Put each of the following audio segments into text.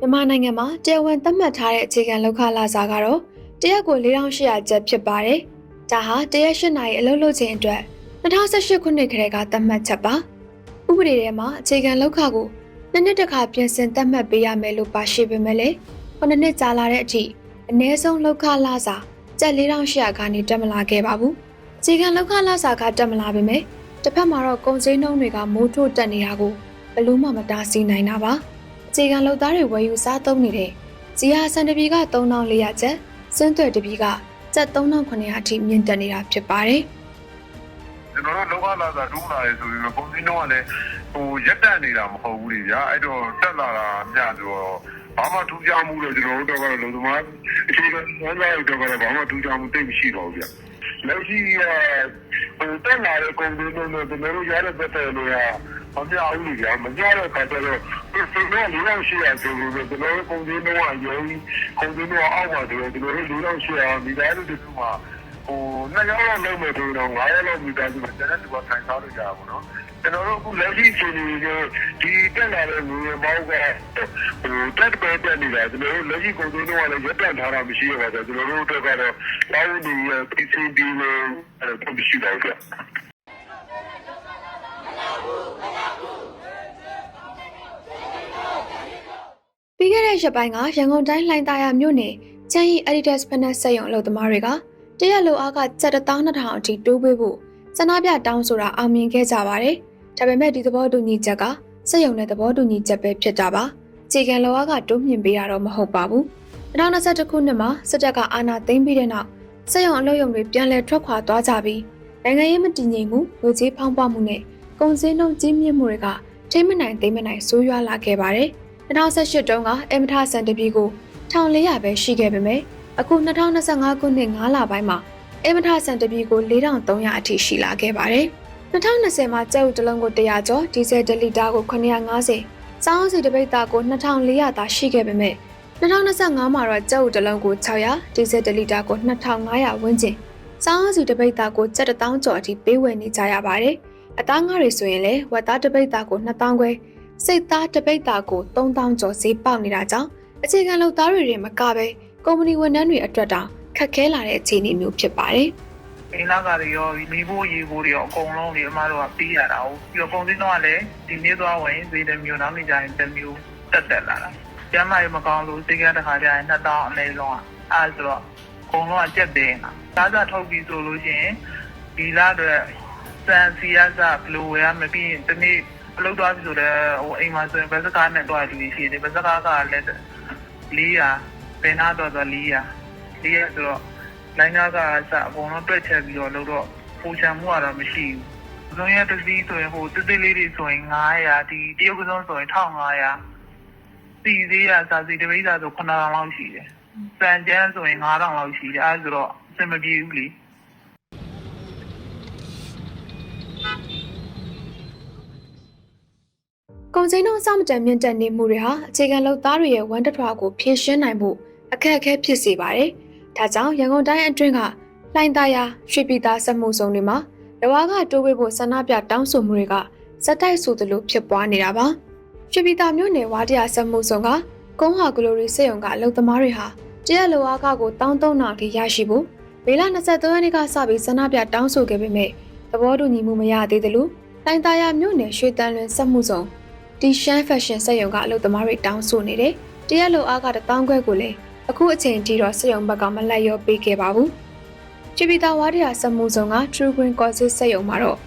မြန်မာနိုင်ငံမှာတရားဝင်သတ်မှတ်ထားတဲ့အခြေခံလောက်ခလာစာကတော့တရက်ကို4800ကျပ်ဖြစ်ပါတယ်။ဒါဟာတရက်8နာရီအလုပ်လုပ်ခြင်းအတွက်2018ခုနှစ်ကတည်းကသတ်မှတ်ချက်ပါ။ဥပဒေထဲမှာအခြေခံလောက်ခကိုနှစ်နှစ်တစ်ခါပြင်ဆင်သတ်မှတ်ပေးရမယ်လို့ပါရှိပေမဲ့လည်းခုနှစ်နှစ်ကြာလာတဲ့အထိအနည်းဆုံးလောက်ခလာစာကျပ်4800ကနေတက်မလာခဲ့ပါဘူး။အခြေခံလောက်ခလာစာကတက်မလာပေမဲ့တစ်ဖက်မှာတော့ကုန်စည်နှုန်းတွေကမိုးထိုးတက်နေတာကိုဘယ်လို့မှမတားဆီးနိုင်တာပါ။အ ခြေခံလောက်သားတွေဝယ်ယူစားသုံးနေတဲ့ဇီယာဆန်တပီက3400ကျပ်စင်းသွဲတပီကကျပ်3900အထိမြင့်တက်နေတာဖြစ်ပါတယ်ကျွန်တော်တို့လောကလာတာဒုက္ခလာရေဆိုပြီးတော့ပုံစံတော့လည်းဟိုရက်တက်နေတာမဟုတ်ဘူးလေဗျာအဲ့တော့တက်လာတာမျှဆိုတော့ဘာမှထူးခြားမှုတော့ကျွန်တော်တို့တော့လုံသမားအချို့ကဝမ်းသာရတော့ဘာမှထူးခြားမှုတိတ်မရှိတော့ဘူးဗျာလက်ရှိကဟိုတက်လာတဲ့ပုံစံတော့ကျွန်တော်တို့ရတဲ့ပတ်သက်လို့ရ မပြောင်းဘူးလေဗျာမပြောတဲ့ခါကျတော့ဒီစနေလေးလောက်ရှိရဆိုလို့ကျွန်တော်တို့ပုံစံတော့ရုံးပုံစံတော့အောက်ပါဆိုတော့ကျွန်တော်တို့လေးလောက်ရှိရမိသားစုတို့ကဟိုနှစ်ယောက်လောက်လုံးမယ်ဆိုတော့ငါးယောက်လောက်မိသားစုမှာကျန်တဲ့လူကထိုင်စားလို့ကြတာပေါ့နော်ကျွန်တော်တို့အခုလက်ရှိချိန်ကြီးဒီတက်လာတဲ့ငွေမောင်းကဟိုတက်ပဲတက်နေတာကျွန်တော်တို့လက်ရှိကုန်စည်တော့လည်းရပ်တန့်ထားတာမရှိရပါဘူးကျွန်တော်တို့အတွက်ကတော့လောင်းဒီ PCB လို့အဲ့ဒါမရှိပါဘူး။ ပြီးခဲ့တဲ့ရက်ပိုင်းကရန်ကုန်တိုင်းလှိုင်သာယာမြို့နယ်ချမ်းရီ Editor's ဖက်နက်ဆက်ရုံအလုပ်သမားတွေကတရက်လိုအားက7,200အထိတိုးပေးဖို့စနာပြတောင်းဆိုတာအောင်မြင်ခဲ့ကြပါတယ်။ဒါပေမဲ့ဒီသဘောတူညီချက်ကစက်ရုံနဲ့သဘောတူညီချက်ပဲဖြစ်တာပါ။အခြေခံလိုအားကတိုးမြင့်ပေးတာတော့မဟုတ်ပါဘူး။2021ခုနှစ်မှာစစ်တပ်ကအာဏာသိမ်းပြီးတဲ့နောက်စက်ရုံအလုပ်ရုံတွေပြန်လည်ထွက်ခွာသွားကြပြီးနိုင်ငံရေးမတည်ငြိမ်မှုငွေကြေးဖောင်းပွားမှုနဲ့ကုန်စည်နှုန်းကြီးမြင့်မှုတွေကထိမ့်မနိုင်သိမ့်မနိုင်ဆိုးရွားလာခဲ့ပါတယ်။ 2018တုန်းကအမထဆန်တပီကို1400ပဲရှိခဲ့ပေမဲ့အခု2025ခုနှစ်9လပိုင်းမှာအမထဆန်တပီကို4300အထိရှိလာခဲ့ပါတယ်။2020မှာကျပ်ဥတစ်လုံးကို100ကျော်ဒီဇယ်1လီတာကို950စောင်းစီတပိတ်တာကို2400သာရှိခဲ့ပေမဲ့2025မှာတော့ကျပ်ဥတစ်လုံးကို600ဒီဇယ်1လီတာကို2500ဝန်းကျင်စောင်းစီတပိတ်တာကို7000ကျော်အထိပေးဝယ်နေကြရပါတယ်။အသားငါးတွေဆိုရင်လည်းဝက်သားတပိတ်တာကို2000ခွဲ စိတ်သားတပိတ်တာကို3000ကျော်ဈေးပေါက်နေတာကြောင့်အခြေခံလုပ်သားတွေတွေမကပဲကုမ္ပဏီဝန်ထမ်းတွေအတွက်တောင်ခက်ခဲလာတဲ့အခြေအနေမျိုးဖြစ်ပါတယ်အိမ်လာကတွေရောမိဖို့ရေဖို့တွေရောအကုန်လုံးဒီအမတို့ကပြီးရတာဟုတ်ပြီးတော့ပုံစံတော့ကလည်းဒီနေ့သွားဝင်ဈေးတစ်မျိုးနောက်နေ့ကျရင်တစ်မျိုးတက်တက်လာတာကျမ်းမာရေးမကောင်းလို့စိတ်ကတစ်ခါကျရင်2000အနည်းဆုံးอ่ะအဲဆိုတော့အကုန်လုံးကကြက်တယ်သားစားထုတ်ပြီးဆိုလို့ရှိရင်ဒီလားတော့စံစီရစာဘလိုဝယ်ရမပြီးရင်ဒီနေ့အ လုပ်သွားပြီဆိုတော့ဟိုအိမ်မှာဆိုရင်ဘယ်စကားနဲ့တော့လူကြီးရှိတယ်ဘယ်စကားကလည်း400ပင်နာတော့တော့400 400ဆိုတော့လိုင်းကားကအစအကုန်လုံးတွက်ချက်ပြီးတော့လို့တော့ပူချံမှုကတော့မရှိဘူး။ဇွန်ရက်တစ်စီးဆိုရင်ဟိုတစ်သေးလေးတွေဆိုရင်900ဒီတရုတ်ကစုံဆိုရင်1500စီသေးရစာစီတပိတ်စာဆို9000လောက်ရှိတယ်။စံကျန်းဆိုရင်9000လောက်ရှိတယ်အဲဒါဆိုတော့အဆင်မပြေဘူးလေ။။ ကုန်စည်နှုန်းအဆမတန်မြင့်တက်နေမှုတွေဟာအခြေခံလုပ်သားတွေရဲ့ဝန်တထွားကိုဖြည့်ရှင်းနိုင်ဖို့အခက်အခဲဖြစ်စေပါတယ်။ဒါကြောင့်ရန်ကုန်တိုင်းအတွင်းကလှိုင်သာယာရွှေပြည်သားစက်မှုစုံတွေမှာလဝါကတိုးဝေးဖို့ဆန္ဒပြတောင်းဆိုမှုတွေကစက်တိုက်ဆိုသလိုဖြစ်ပွားနေတာပါ။ရွှေပြည်သားမြို့နယ်ဝါတရားစက်မှုစုံကကုန်းဟာဂလိုရီစက်ရုံကအလုပ်သမားတွေဟာတရက်လဝါကကို1300ထိရရှိဖို့မေလ23ရက်နေ့ကစပြီးဆန္ဒပြတောင်းဆိုခဲ့ပေမဲ့သဘောတူညီမှုမရသေးသလိုလှိုင်သာယာမြို့နယ်ရွှေတန်းလွင်စက်မှုစုံ ဒီရှမ်းဖက်ရှင်စက်ရုံကအလုပ်သမားတွေတောင်းဆိုနေတယ်။တရက်လိုအားကတပေါင်းခွဲကိုလည်းအခုအချိန်ထိတော့စက်ရုံဘက်ကမလက်ရောပေးခဲ့ပါဘူး။ချီပီတာဝါဒရာစက်မှုဆောင်က True Green Courses စက်ရုံမှာတော့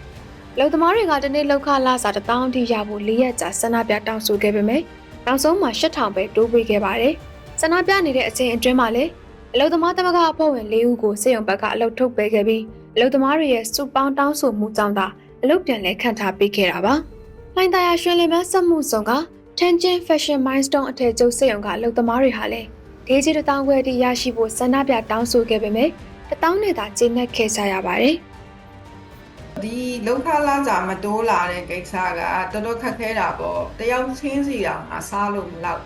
အလုပ်သမားတွေကတနေ့လောက်ခလာစာတစ်တောင်းအထိရဖို့၄ရက်ကြာဆန္ဒပြတောင်းဆိုခဲ့ပေမဲ့နောက်ဆုံးမှာ8000ပဲတိုးပေးခဲ့ပါတယ်။ဆန္ဒပြနေတဲ့အချိန်အတွင်းမှာလည်းအလုပ်သမားသမဂ္ဂအဖွဲ့ဝင်၄ဦးကိုစက်ရုံဘက်ကအလုပ်ထုတ်ပေးခဲ့ပြီးအလုပ်သမားတွေရဲ့စုပေါင်းတောင်းဆိုမှုကြောင့်သာအလုပ်ပြန်လည်ခန့်ထားပေးခဲ့တာပါ။ လိုင်းတာယာရွှေလင်ပန်းစက်မှုဆောင်က Tangent Fashion Milestone အထည်ချုပ်စက်ရုံကအလုပ်သမားတွေဟာလည်းဒေးကြီးတစ်တောင်းခွဲအထိရရှိဖို့ဆန္ဒပြတောင်းဆိုခဲ့ပေမဲ့တစ်တောင်းနဲ့သာကျင်းနဲ့ခဲ့ကြရပါတယ်။ဒီလောက်ခလာကြမတိုးလာတဲ့ကိစ္စကတော်တော်ခက်ခဲတာပေါ့တယောက်ချင်းစီတောင်အစားလို့မလောက်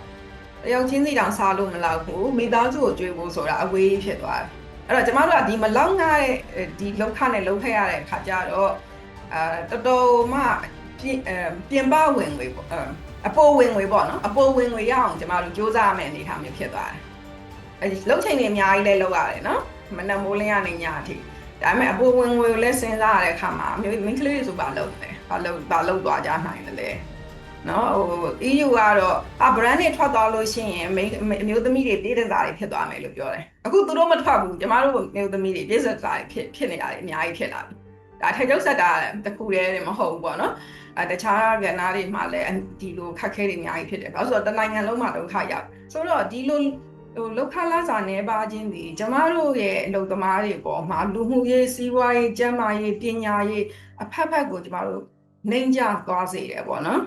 တယောက်ချင်းစီတောင်စားလို့မလောက်ဘူးမိသားစုကိုကြွေးဖို့ဆိုတာအဝေးဖြစ်သွားတယ်အဲ့တော့ကျမတို့ကဒီမလောက်ငှတဲ့ဒီလောက်ခနဲ့လောက်ခဲ့ရတဲ့အခါကျတော့အာတော်တော်မှ ပြင်အပြင်ပဝင်တွေပေါ့အဲအပေါ်ဝင်ငွေပေါ့နော်အပေါ်ဝင်ငွေရအောင်ကျမတို့စူးစမ်းရမယ့်အနေအထားမျိုးဖြစ်သွားတယ်အဲဒီလှုပ်ချိန်တွေအများကြီးလဲလှုပ်ရတယ်နော်မနက်မိုးလင်းကနေညအထိဒါပေမဲ့အပေါ်ဝင်ငွေကိုလည်းစဉ်းစားရတဲ့အခါမှာမျိုးမိန်းကလေးတွေဆိုပါလုပ်တယ်ဘာလုပ်ဘာလုပ်သွားကြနိုင်တယ်လဲနော်ဟို EU ကတော့အ brand တွေထွက်သွားလို့ရှိရင်မိန်းအမျိုးသမီးတွေပြည်သက်သားတွေဖြစ်သွားမယ်လို့ပြောတယ်အခုသူတို့မထွက်ဘူးကျမတို့မျိုးသမီးတွေပြည်သက်သားတွေဖြစ်ဖြစ်နေရတယ်အများကြီးဖြစ်လာပြီ ဒါထက်ကျုပ်ဆက်တာတခုတည်းမဟုတ်ဘူးပေါ့နော်အဲတခြားကဏ္ဍတွေမှာလည်းဒီလိုခက်ခဲတွေအများကြီးဖြစ်တယ်ဘာလို့ဆိုတော့တနိုင်ငံလုံးမှာဒုက္ခရောက်ဆိုတော့ဒီလိုဟိုလောက်ခလာစာနေပါခြင်းဒီကျမတို့ရဲ့အလုပ်သမားတွေပေါ်မှာလူမှုရေးစီးပွားရေးကျန်းမာရေးပညာရေးအဖက်ဖက်ကိုကျမတို့နှိမ့်ကြသွားစေတယ်ပေါ့နော်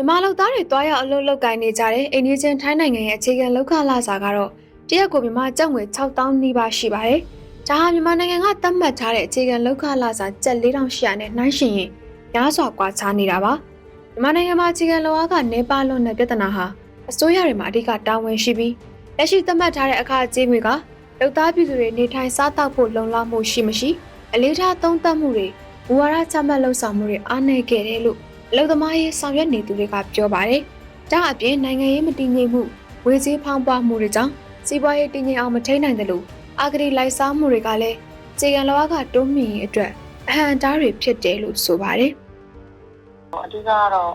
မြန်မာလူသားတွေတွားရောက်အလုပ်လုပ်ကိုင်နေကြတဲ့အိန္ဒိယထိုင်းနိုင်ငံရဲ့အခြေခံလောက်ခလာစာကတော့တရက်ကိုမြန်မာကျပ်ငွေ6000နီးပါးရှိပါတယ်။ဒါဟာမြန်မာနိုင်ငံကသတ်မှတ်ထားတဲ့အခြေခံလောက်ခလာစာကျပ်4800နဲ့နှိုင်းယှဉ်ရင်များစွာကွာခြားနေတာပါ။မြန်မာနိုင်ငံမှာအခြေခံလောအားကနေပါလွန်တဲ့ပြဿနာဟာအစိုးရတွေမှာအဓိကတာဝန်ရှိပြီးလက်ရှိသတ်မှတ်ထားတဲ့အခါကြေးငွေကလောက်သားပြည်သူတွေနေထိုင်စားသောက်ဖို့လုံလောက်မှုရှိမရှိအလေးထားသုံးသပ်မှုတွေဘူဝါဒချမှတ်လှုပ်ဆောင်မှုတွေအားနည်းခဲ့တယ်လို့ အလုသမားရေးဆောင်ရွက်နေသူတွေကပြောပါတယ်။ဒါအပြင်နိုင်ငံရေးမတည်ငြိမ်မှုဝေကြီးဖောင်းပွားမှုတွေကြောင့်စီးပွားရေးတည်ငြိမ်အောင်မထိန်းနိုင်တယ်လို့အာဂရီလိုက်စားမှုတွေကလည်းခြေကံလောကတိုးမြင့်ရေးအတွက်အဟံတားတွေဖြစ်တယ်လို့ဆိုပါတယ်အဓိကကတော့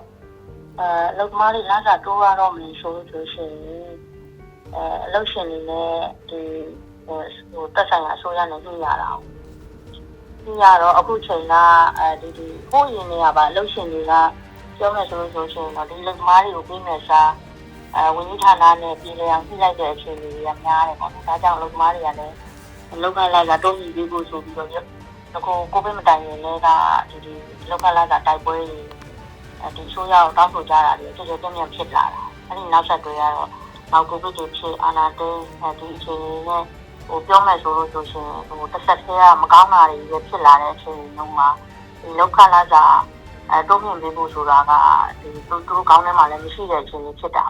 အဲအလုပ်သမားတွေလမ်းစာတိုးရတော့မယ်ဆိုလို့ဆိုရှင်အဲအလုပ်ရှင်တွေနဲ့ဒီဟိုဟိုတက်ဆိုင်ရာအစိုးရနဲ့ညှိရတာ ဟုတ်ညှိရတော့အခုချိန်ကအဲဒီဒီဟိုရင်နေရပါအလုပ်ရှင်တွေကပြောမယ်ဆိုလို့ဆိုရှင်တော့ဒီအလုပ်သမားတွေကိုပြီးမယ်စားအဲဝန်ကြီးဌာနနဲ့ပြည်လည်အောင်ညှိလိုက်တဲ့အခြေအနေတွေကများတယ်ပေါ့နော်ဒါကြောင့်အလုပ်သမားတွေကလည်းအလုပ်ကလာလာတိုးမြင့်ပြီးဖို့ဆိုပြီးတော့ဒီကိုကိုဗစ်မတိုင်ရင်လည်းကဒီဒီအလုပ်ကလာလာတိုက်ပွဲတွေအဲဒီဆိုရအောင်တောင်းဆိုကြတာတွေတော်တော်ပြင်းပြင်းဖြစ်လာတာအဲဒီနောက်ဆက်တွဲကတော့နောက်ကိုဗစ်တွေဖြစ်အာနာတိန်အဲဒီအခြေအနေနဲ့ ဟိုပြောမယ်ဆိုလို့ဆိုရှင်ဟိုတစ်ဆက်တည်းကမကောင်းတာတွေပဲဖြစ်လာတဲ့အခြေအနေမျိုးမှာဒီလောက်ခလာစာအဲတုံ့ပြန်ပေးဖို့ဆိုတာကဒီသူတို့ကောင်းတဲ့မှာလည်းမရှိတဲ့အခြေအနေဖြစ်တာ